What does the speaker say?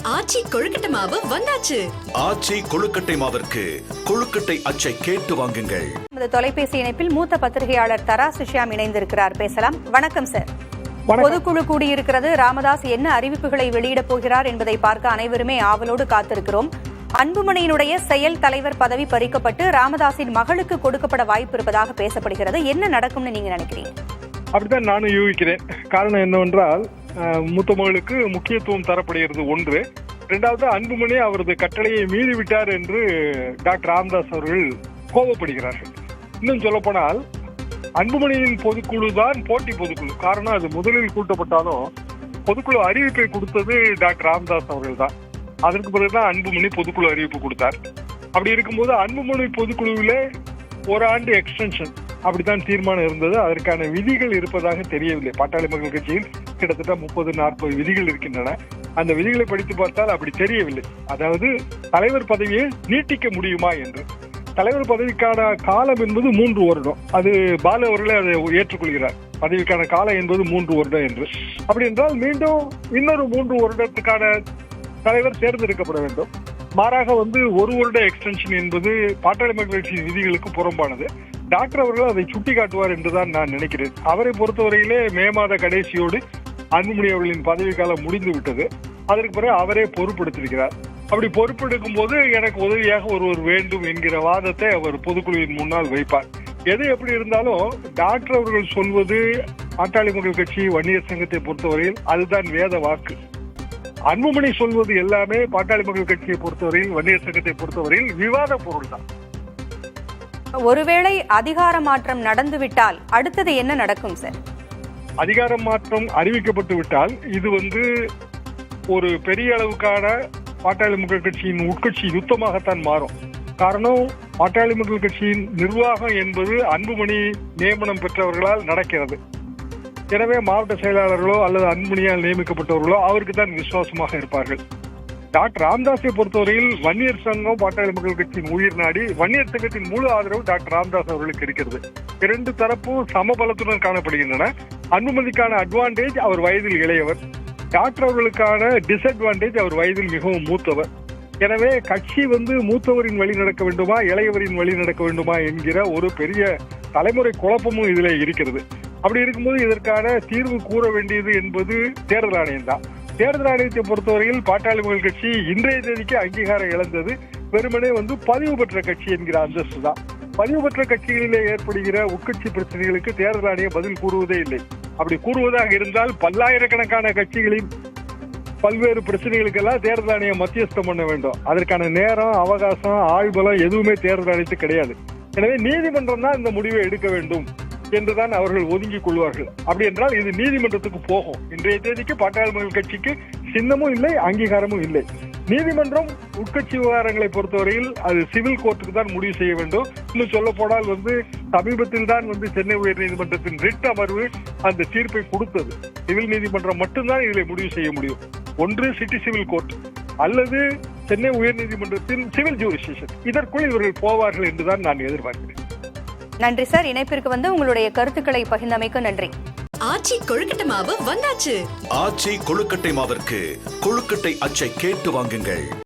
ஆச்சி கொழுக்கட்டை மாவு வந்தாச்சு. ஆச்சி கொழுக்கட்டை மாவிற்கு கொழுக்கட்டை அச்சை கேட்டு வாங்குங்கள். நமது தொலைபேசி இணைப்பில் மூத்த பத்திரிகையாளர் தரா சுஷியாம் இணைந்திருக்கிறார். பேசலாம். வணக்கம் சார். பொதுக்குழு கூடியிருக்கிறது. ராமதாஸ் என்ன அறிவிப்புகளை வெளியிடப் போகிறார் என்பதை பார்க்க அனைவருமே ஆவலோடு காத்திருக்கிறோம். அன்புமணியினுடைய செயல் தலைவர் பதவி பறிக்கப்பட்டு ராமதாஸின் மகளுக்கு கொடுக்கப்பட வாய்ப்பு இருப்பதாக பேசப்படுகிறது. என்ன நடக்கும்னு நீங்க நினைக்கிறீங்க? அப்படித்தான் நானும் யூகிக்கிறேன். காரணம் என்னவென்றால் மூத்த மகளுக்கு முக்கியத்துவம் தரப்படுகிறது ஒன்று. இரண்டாவது அன்புமணி அவரது கட்டளையை மீறிவிட்டார் என்று டாக்டர் ராம்தாஸ் அவர்கள் கோபப்படுகிறார்கள். இன்னும் சொல்ல போனால் அன்புமணியின் பொதுக்குழு தான் போட்டி பொதுக்குழு. காரணம் அது முதலில் கூட்டப்பட்டாலும் பொதுக்குழு அறிவிப்பை கொடுத்தது டாக்டர் ராம்தாஸ் அவர்கள் தான். அதற்கு பிறகுதான் அன்புமணி பொதுக்குழு அறிவிப்பு கொடுத்தார். அப்படி இருக்கும்போது அன்புமணி பொதுக்குழுவிலே ஒரு ஆண்டு எக்ஸ்டென்ஷன் அப்படித்தான் தீர்மானம் இருந்தது. அதற்கான விதிகள் இருப்பதாக தெரியவில்லை. பாட்டாளி மக்கள் கட்சியில் கிட்டத்தட்ட முப்பது நாற்பது விதிகள் இருக்கின்றன. அந்த விதிகளை படித்து பார்த்தால் அப்படி தெரியவில்லை. அதாவது தலைவர் பதவியை நீட்டிக்க முடியுமா என்று. தலைவர் பதவிக்கான காலம் என்பது மூன்று வருடம். அது பாலு அவர்களே அதை ஏற்றுக்கொள்கிறார். பதவிக்கான காலம் என்பது மூன்று வருடம் என்று. அப்படி என்றால் மீண்டும் இன்னொரு மூன்று வருடத்துக்கான தலைவர் தேர்ந்தெடுக்கப்பட வேண்டும். மாறாக வந்து ஒரு வருட எக்ஸ்டென்ஷன் என்பது பாட்டாளி மக்கள் விதிகளுக்கு புறம்பானது. டாக்டர் அவர்கள் அதை சுட்டி காட்டுவார் என்றுதான் நான் நினைக்கிறேன். அவரை பொறுத்தவரையிலே மே மாத கடைசியோடு அன்புமணி அவர்களின் பதவிக்காலம் முடிந்து விட்டது அதற்கு பிறகு அவரே பொறுப்பெடுத்திருக்கிறார். அப்படி பொறுப்பெடுக்கும் போது எனக்கு உதவியாக ஒருவர் வேண்டும் என்கிற வாதத்தை அவர் பொதுக்குழுவின் முன்னால் வைப்பார். எது எப்படி இருந்தாலும் டாக்டர் அவர்கள் சொல்வது பாட்டாளி மக்கள் கட்சி வன்னியர் சங்கத்தை பொறுத்தவரையில் அதுதான் வேத வாக்கு. அன்புமணி சொல்வது எல்லாமே பாட்டாளி மக்கள் கட்சியை பொறுத்தவரையில் வன்னியர் சங்கத்தை பொறுத்தவரையில் விவாத பொருள் தான் ஒருவேளை அதிகார மாற்றம் நடந்துவிட்டால் அடுத்தது என்ன நடக்கும் சார்? அதிகாரம் மாற்றம் அறிவிக்கப்பட்டு விட்டால் இது வந்து ஒரு பெரிய அளவுக்கான பாட்டாளி மக்கள் கட்சியின் உட்கட்சி யுத்தமாகத்தான் மாறும். காரணம் பாட்டாளி மக்கள் கட்சியின் நிர்வாகம் என்பது அன்புமணி நியமனம் பெற்றவர்களால் நடக்கிறது. எனவே மாவட்ட செயலாளர்களோ அல்லது அன்புமணியால் நியமிக்கப்பட்டவர்களோ அவருக்கு தான் விசுவாசமாக இருப்பார்கள். டாக்டர் ராமதாஸை பொறுத்தவரையில் வன்னியர் சங்கம் பாட்டாளி மக்கள் கட்சியின் உயிர் நாடி வன்னியர் சங்கத்தின் முழு ஆதரவு டாக்டர் ராமதாஸ் அவர்களுக்கு இருக்கிறது. இரண்டு தரப்பும் சமபலத்துடன் காணப்படுகின்றன. அனுமதிக்கான அட்வான்டேஜ் அவர் வயதில் இளையவர். டாக்டர் அவர்களுக்கான டிஸ்அட்வான்டேஜ் அவர் வயதில் மிகவும் மூத்தவர். எனவே கட்சி வந்து மூத்தவரின் வழி நடக்க வேண்டுமா இளையவரின் வழி நடக்க வேண்டுமா என்கிற ஒரு பெரிய தலைமுறை குழப்பமும் இதில் இருக்கிறது. அப்படி இருக்கும்போது இதற்கான தீர்வு கூற வேண்டியது என்பது தேர்தல் ஆணையம் தான். தேர்தல் ஆணையத்தை பொறுத்தவரையில் பாட்டாளி மக்கள் கட்சி இன்றைய தேதிக்கு அங்கீகாரம் இழந்தது. வெறுமனே வந்து பதிவு பெற்ற கட்சி என்கிற அந்தஸ்து தான். பதிவு பெற்ற கட்சிகளிலே ஏற்படுகிற உட்கட்சி பிரச்சனைகளுக்கு தேர்தல் ஆணையம் பதில் கூறுவதே இல்லை. அப்படி கூறுவதாக இருந்தால் பல்லாயிரக்கணக்கான கட்சிகளின் பல்வேறு பிரச்சனைகளுக்கெல்லாம் தேர்தல் ஆணையம் மத்தியஸ்தம் பண்ண வேண்டும். அதற்கான நேரம் அவகாசம் ஆழ்பலம் எதுவுமே தேர்தல் ஆணையத்துக்கு கிடையாது. எனவே நீதிமன்றம் தான் இந்த முடிவை எடுக்க வேண்டும். என்றுதான் அவர்கள் ஒதுங்கிக் கொள்வார்கள். அப்படி என்றால் இது நீதிமன்றத்துக்கு போகும். இன்றைய தேதிக்கு பாட்டாளி மக்கள் கட்சிக்கு சின்னமும் இல்லை அங்கீகாரமும் இல்லை. நீதிமன்றம் உட்கட்சி விவகாரங்களை பொறுத்தவரையில் அது சிவில் கோர்ட்டுக்கு தான் முடிவு செய்ய வேண்டும். இன்னும் சொல்ல போனால் வந்து சமீபத்தில் தான் வந்து சென்னை உயர்நீதிமன்றத்தின் ரிட் அமர்வு அந்த தீர்ப்பை கொடுத்தது. சிவில் நீதிமன்றம் மட்டும்தான் இதில் முடிவு செய்ய முடியும். ஒன்று சிட்டி சிவில் கோர்ட் அல்லது சென்னை உயர்நீதிமன்றத்தின் சிவில் ஜூரிஸ்டிஷன் இதற்குள் இவர்கள் போவார்கள் என்றுதான் நான் எதிர்பார்க்கிறேன். நன்றி சார். இணைப்பிற்கு வந்து உங்களுடைய கருத்துக்களை பகிர்ந்தமைக்கு நன்றி. ஆச்சி கொழுக்கட்டை மாவு வந்தாச்சு. ஆச்சி கொழுக்கட்டை மாவிற்கு கொழுக்கட்டை அச்சை கேட்டு வாங்குங்கள்.